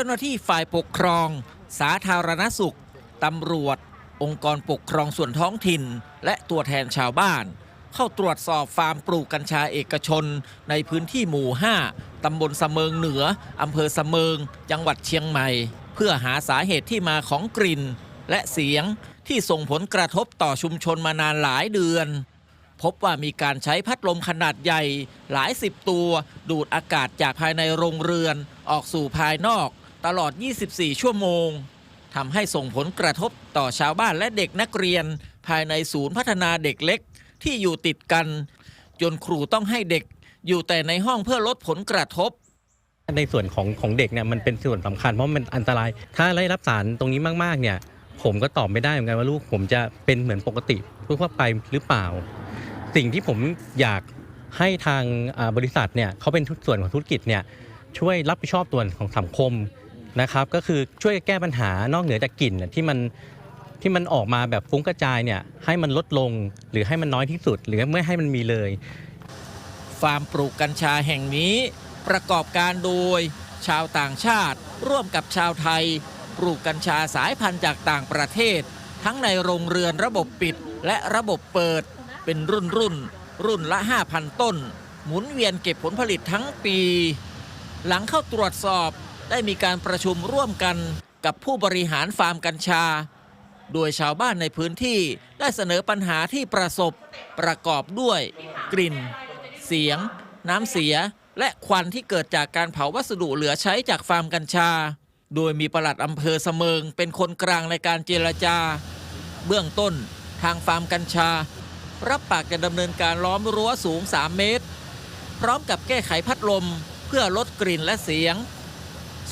จ้าหน้าที่ฝ่ายปกครอง สาธารณสุขตำรวจ องค์กรปกครองส่วนท้องถิ่น และตัวแทนชาวบ้าน เข้าตรวจสอบฟาร์มปลูกกัญชาเอกชน ในพื้นที่หมู่ 5 ตำบลสะเมิงเหนือ อำเภอสะเมิง จังหวัดเชียงใหม่ เพื่อหาสาเหตุที่มาของกลิ่น และเสียงที่ส่งผลกระทบต่อชุมชนมานานหลายเดือน พบว่ามีการใช้พัดลมขนาดใหญ่ หลายสิบตัว ดูดอากาศจากภายในโรงเรือนออกสู่ภายนอก ตลอด 24 ชั่วโมงทำให้ส่งผลกระทบต่อชาวบ้านและเด็กนักเรียน ภายในศูนย์พัฒนาเด็กเล็กที่อยู่ติดกัน จนครูต้องให้เด็กอยู่แต่ในห้องเพื่อลดผลกระทบ ในส่วนของของเด็กเนี่ยมันเป็นส่วนสำคัญเพราะมันอันตราย ถ้าได้รับสารตรงนี้มากๆเนี่ย ผมก็ตอบไม่ได้เหมือนกันว่าลูกผมจะเป็นเหมือนปกติทั่วไปหรือเปล่า สิ่งที่ผมอยากให้ทางอ่าบริษัทเนี่ยเขาเป็นทุกส่วนของธุรกิจเนี่ยช่วยรับผิดชอบตัวของสังคม นะครับก็คือช่วยแก้ปัญหานอกเหนือจากกลิ่นที่มันที่มันออกมาแบบฟุ้งกระจายเนี่ยให้มันลดลงหรือให้มันน้อยที่สุด หรือไม่ให้มันมีเลย ฟาร์มปลูกกัญชาแห่งนี้ ประกอบการโดย ชาวต่างชาติ ร่วมกับชาวไทย ปลูกกัญชาสายพันธุ์จากต่างประเทศ ทั้งในโรงเรือนระบบปิดและระบบเปิด เป็นรุ่นรุ่น รุ่นละ 5,000 ต้น หมุนเวียนเก็บผลผลิตทั้งปี หลังเข้าตรวจสอบ ได้มีการประชุมร่วมกันกับผู้บริหารฟาร์มกัญชา โดยชาวบ้านในพื้นที่ได้เสนอปัญหาที่ประสบประกอบด้วย กลิ่น เสียง น้ำเสีย และควันที่เกิดจากการเผาวัสดุเหลือใช้จากฟาร์มกัญชา โดยมีปลัดอำเภอเสมิงเป็นคนกลางในการเจรจา เบื้องต้นทางฟาร์มกัญชา รับปากจะดำเนินการล้อมรั้วสูง 3 เมตร พร้อมกับแก้ไขพัดลมเพื่อลดกลิ่นและเสียง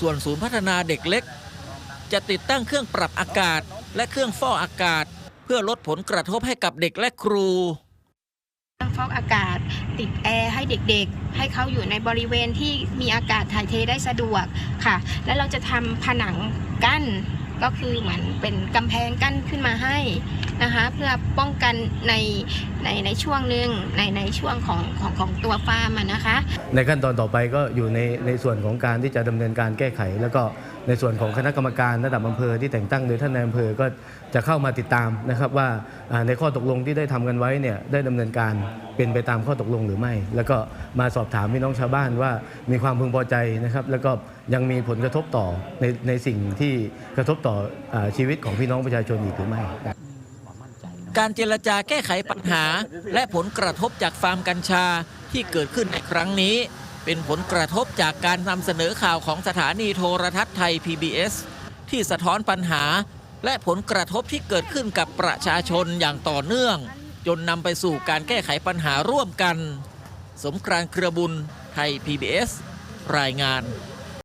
ส่วนศูนย์พัฒนาเด็กเล็ก จะติดตั้งเครื่องปรับอากาศ และเครื่องฟอกอากาศ เพื่อลดผลกระทบให้กับเด็กและครูเครื่องฟอกอากาศ ติดแอร์ให้เด็กๆ ให้เขาอยู่ในบริเวณที่มีอากาศถ่ายเทได้สะดวกค่ะ แล้วเราจะทำผนังกั้นก็คือเหมือนเป็นกำแพงกั้นขึ้นมาให้ นะคะ เพื่อป้องกันในในในช่วงหนึ่งในในช่วงของของของตัวฟาร์มนะคะ ในขั้นตอนต่อไปก็อยู่ในในส่วนของการที่จะดำเนินการแก้ไข แล้วก็ในส่วนของคณะกรรมการระดับอำเภอที่แต่งตั้งโดยท่านนายอำเภอก็จะเข้ามาติดตามนะครับว่าในข้อตกลงที่ได้ทำกันไว้เนี่ยได้ดำเนินการเป็นไปตามข้อตกลงหรือไม่ แล้วก็มาสอบถามพี่น้องชาวบ้านว่ามีความพึงพอใจนะครับ แล้วก็ยังมีผลกระทบต่อในในสิ่งที่กระทบต่ออชีวิตของพี่น้องประชาชนอีกหรือไม่ การเจรจาแก้ไขปัญหา และผลกระทบจากฟาร์มกัญชาที่เกิดขึ้นในครั้งนี้ เป็นผลกระทบจากการนำเสนอข่าวของสถานีโทรทัศน์ไทย PBS ที่สะท้อนปัญหา และผลกระทบที่เกิดขึ้นกับประชาชนอย่างต่อเนื่อง จนนำไปสู่การแก้ไขปัญหาร่วมกัน สมกรานเครือบุญไทย PBS รายงาน